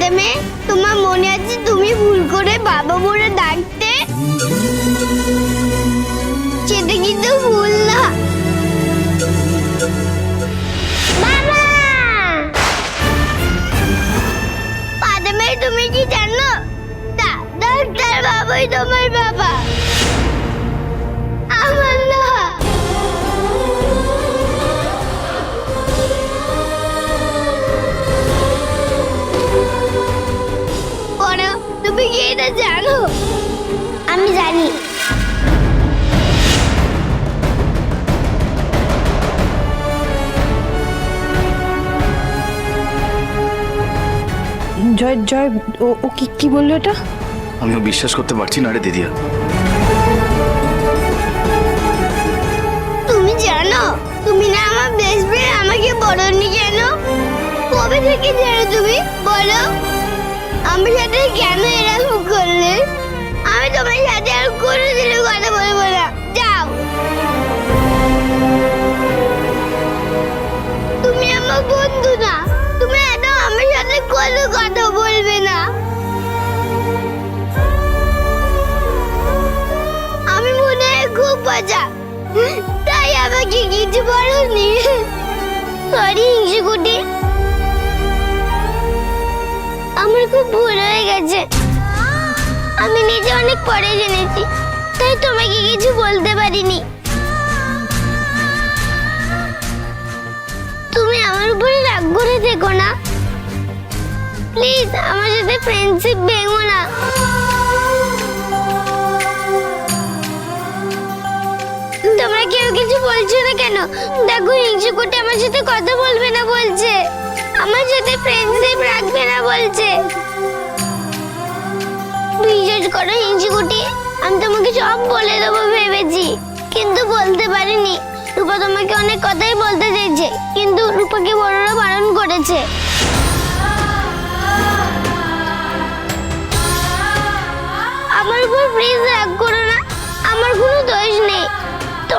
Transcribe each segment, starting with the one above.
বাদামে তোমার মনে আছে তুমি ভুল করে বাবা বলে ডাকতে? সেটা কিন্তু ভুল না। বাবা! তুমি কি জানো? ডাক্তার বাবাই তোমার বাবা। জয় জয় ও ও কি কি বলল এটা? আমিও বিশ্বাস করতে পারছি না রে দিদি তুমি জানো তুমি না আমার বেস্ট ফ্রেন্ড আমাকে বলনি কেন? কবে থেকে জানো তুমি? বলো। আমি সাথে কেন এরকম আমাকে কিছু বলনি। সরি হিংসুকুটি আমার খুব ভুল হয়ে গেছে। আমি নিজে অনেক পরে জেনেছি, তাই তোমাকে কিছু বলতে পারিনি। তুমি আমার উপরে রাগ করে থেকো না। প্লিজ, আমার সাথে ফ্রেন্ডশিপ ভেঙো না। বলছো না কেন? দেখো হিংসু কোটে আমার সাথে কথা বলবে না বলছে। আমার সাথে ফ্রেন্ডশিপ রাখবে না বলছে। বিশ্বাস করো হিংসু কুটি, আমি তোমাকে সব বলে দেবো ভেবেছি। কিন্তু বলতে পারিনি। রূপা তোমাকে অনেক কথাই বলতে চেয়েছে, কিন্তু রূপাকে বড়রা বারণ করেছে। আমার উপর প্লিজ রাগ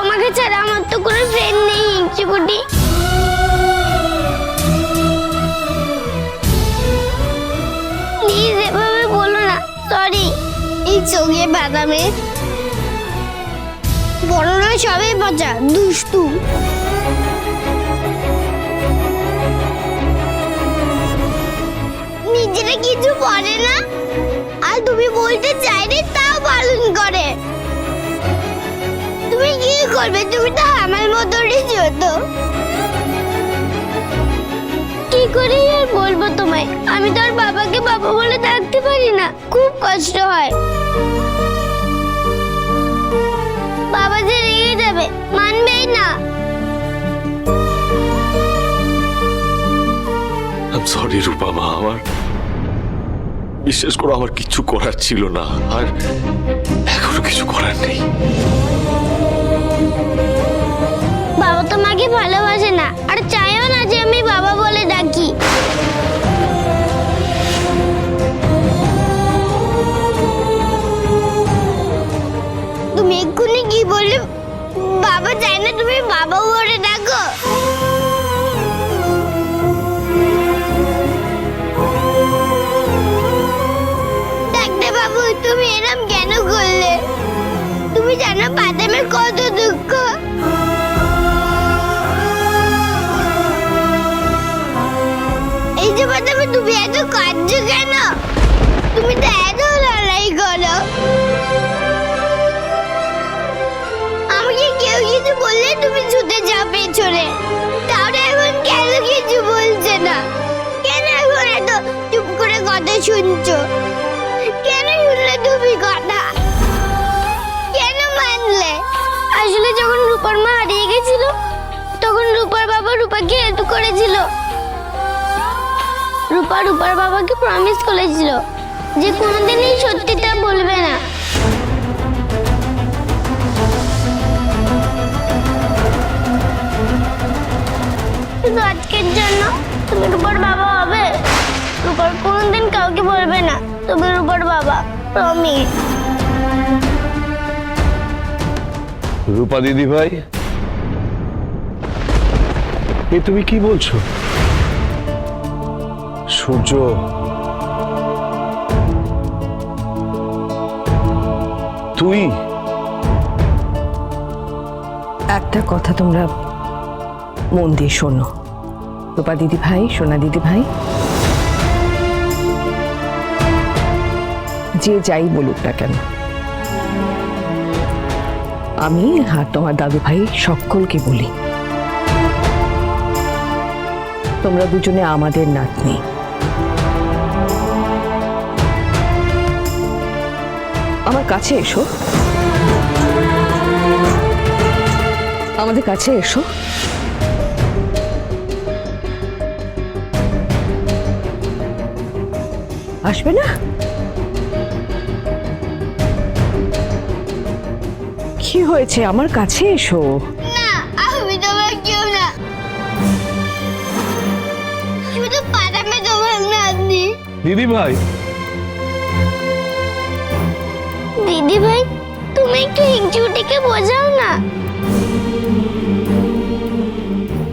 তোমাকে ছাড়া আমার তো কোনো ফ্রেন্ড নেই হিংচুকুটি প্লিজ এভাবে বলো না সরি এই চোখে বাদামে। বড়রা সবাই মজা, দুষ্টু। নিজেরা কিছু বলে না? আর তুমি বলতে করবে তুমি তো আমার মতনই ছোট কি করে আর বলব তোমায়? আমি তো আর বাবাকে বাবা বলে ডাকতে পারি না। খুব কষ্ট হয়। বাবা যে রেগে যাবে, মানবেই না। সরি রূপা মা, আমার বিশ্বাস করো, আমার কিছু করার ছিল না, আর এখনও কিছু করার নেই। তোমাকে ভালোবাসে না। আর চাইও না যে আমি বাবা বলে ডাকি। তুমি এক্ষুনি কি বললে? বাবা চায় না তুমি বাবা বলে ডাকো। বাবু, তুমি এরম কেন করলে? তুমি জানো বাদামের কত দুঃখ। তুমি এত কাঁদছো কেন? তুমি তো এত লড়াই করো। আমাকে কেউ কিছু বললে তুমি ছুটে যাও পেছনে। তাহলে এখন কেন কিছু বলছে না? কেন এখন এত চুপ করে কথা শুনছো? কেন শুনলে তুমি কথা? কেন মানলে? আসলে যখন রূপার মা হারিয়ে গেছিল, তখন রূপার বাবা রূপাকে হেল্প করেছিল। রূপা রূপার বাবাকে প্রমিস করেছিল যে কোনোদিনই সত্যিটা বলবে না। শুধু আজকের জন্য তুমি রূপার বাবা হবে। রূপার কোনোদিন কাউকে বলবে না। তুমি রূপার বাবা প্রমিস রূপা দিদি ভাই এ তুমি কি বলছো? সূর্য। তুই? একটা কথা তোমরা মন দিয়ে শোনো। রূপা দিদি ভাই, সোনা দিদি ভাই, যে যাই বলুক না কেন, আমি আর তোমার দাদু ভাই সকলকে বলি, তোমরা দুজনে আমাদের নাতনি। আমার কাছে এসো। আমাদের কাছে এসো। আসবে না? কি হয়েছে? আমার কাছে এসো। না আমি তোমার কেউ না। শুধু পাঠাবে তোমার নাতনি। দিদি ভাই দিদি ভাই, তুমি একটু হিংচুটিকে বোঝাও না।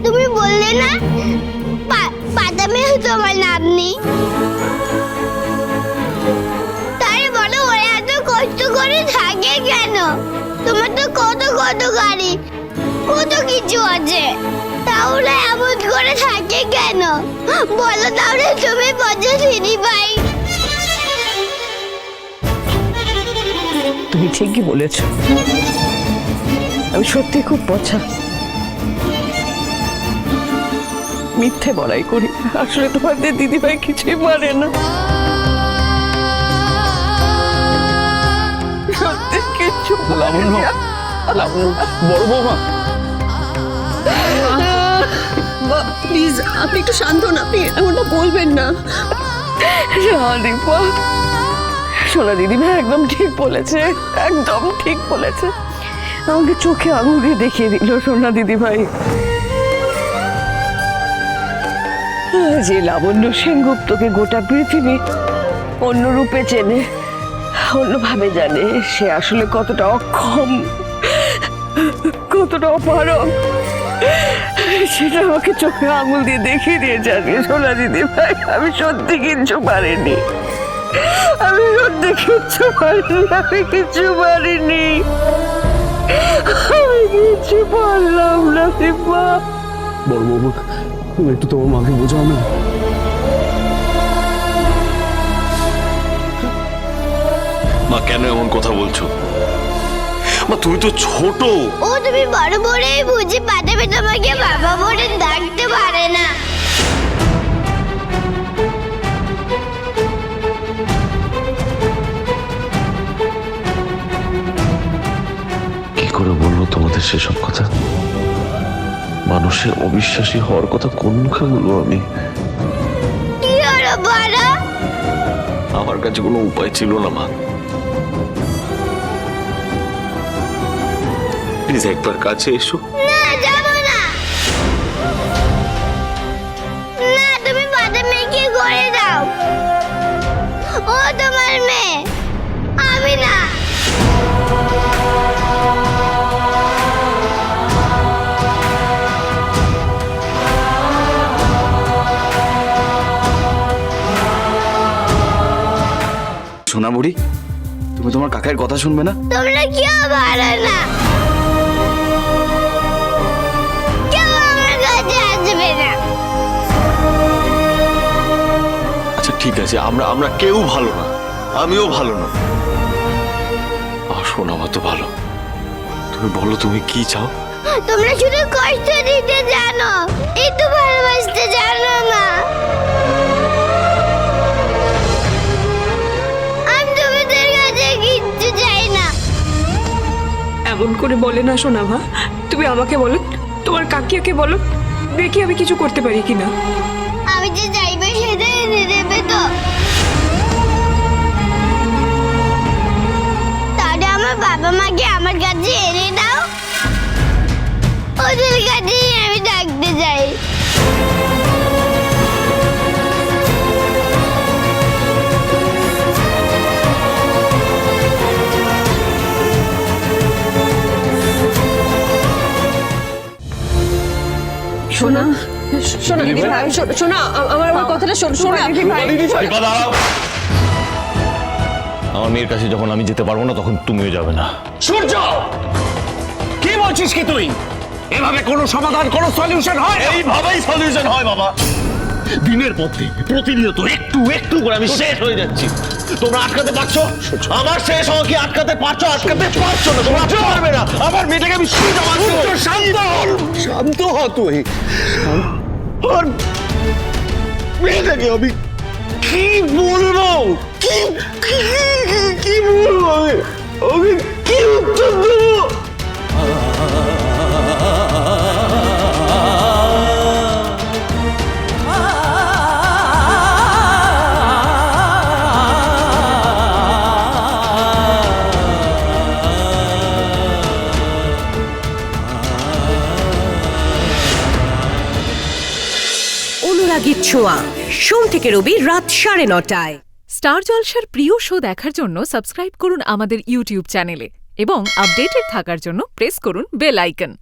তুমি বললে না বাদামে তোমার নাতনি তাই বলো, ওরা এত কষ্ট করে থাকে কেন? তোমার তো কত কত গাড়ি, কত কিছু আছে। তাহলে এমন করে থাকে কেন? বলো তাহলে তুমি বোঝো দিদি ভাই। তুমি ঠিকই বলেছ। আমি সত্যি খুব পছা মিথ্যে বড়াই করি আসলে তোমাদের দিদিভাই কিছুই পারে না। সত্যি কিছু পারে লাবণ্য না। লাবণ্য বড় বৌমা। প্লিজ আপনি একটু শান্ত হন আপনি এমনটা বলবেন না। না, দীপা সোনা দিদিভাই একদম ঠিক বলেছে, একদম ঠিক বলেছে। আমাকে চোখে আঙুল দেখিয়ে দিল সোনা দিদিভাই। যে লাবণ্য সেনগুপ্তকে গোটা পৃথিবী অন্য রূপে চেনে, অন্যভাবে জানে, সে আসলে কতটা অক্ষম, কতটা অপারক সেটা আমাকে চোখে আঙুল দিয়ে দেখিয়ে দিয়ে জানি সোনা দিদি ভাই আমি সত্যি কিচ্ছু পারিনি। আমি সত্যি কিচ্ছু পারিনি আমি কিচ্ছু পারিনি আমি কিচ্ছু পারলাম না দীপা। বড় বৌমা তুমি একটু তোমার মাকে বোঝাও না। মা কেন এমন কথা বলছো? মা তুমি তো ছোট। ও তুমি বড় বড়ই বুঝি পাঠাবে তোমাকে বাবা বলে ডাকতে পারে না। বলব সেসব কথা? মানুষের অবিশ্বাসী হওয়ার কথা কোন মুখে বলব আমি? আমার কাছে কোনো উপায় ছিল না মা। প্লিজ একবার কাছে এসো। সোনা বুড়ি? তুমি তোমার কাকের কথা শুনবে না? তোমরা কেউ ভালো না। কেউ আমার কাছে আসবে না। আচ্ছা ঠিক আছে আমরা আমরা কেউ ভালো না। আমিও ভালো না। শোনা মা তো ভালো। তুমি বলো তুমি কি চাও? তোমরা শুধু কষ্ট দিতে জানো এই একটু ভালোবাসতে জানো না। এমন করে বলে না শোনা মা। তুমি আমাকে বলো, তোমার কাকিয়াকে বলো, দেখি আমি কিছু করতে পারি কিনা। আমি যে চাইবে সেটা এনে দেবে তো। তাহলে আমার বাবা মাকে আমার কাছে এনে দাও। ওদের কাছেই আমি ডাকতে চাই। শোনা। শোনা শোনা, শোনা আ- আমার আমার কথাটা শোন শোনা। দিদি ভাই। দাঁড়াও। আমার মেয়ের কাছে যখন আমি যেতে পারব না তখন তুমিও যাবে না। সূর্য! কি বলছিস কি তুই? এভাবে কোনো সমাধান কোনো সলিউশন হয়? এইভাবেই সলিউশন হয় বাবা। দিনের পর দিন প্রতিনিয়ত একটু একটু করে আমি শেষ হয়ে যাচ্ছি। তোমরা আটকাতে পারছ? আমার শেষ হওয়া কি আটকাতে পারছ? আটকাতে পারছ না তোমরা পারবে না। আমার মেয়েটাকে আমি সুবিধা শান্ত হল শান্ত হ তুই। আর মেয়েটাকে আমি কি বলব? কি কি কি- বলব আমি? আমি কি উত্তর দেবো? অনুরাগীর ছোঁয়া। সোম থেকে রবি রাত সাড়ে নটায়। স্টার জলসার প্রিয় শো দেখার জন্য সাবস্ক্রাইব করুন আমাদের ইউটিউব চ্যানেলে এবং আপডেটেড থাকার জন্য প্রেস করুন বেল আইকন।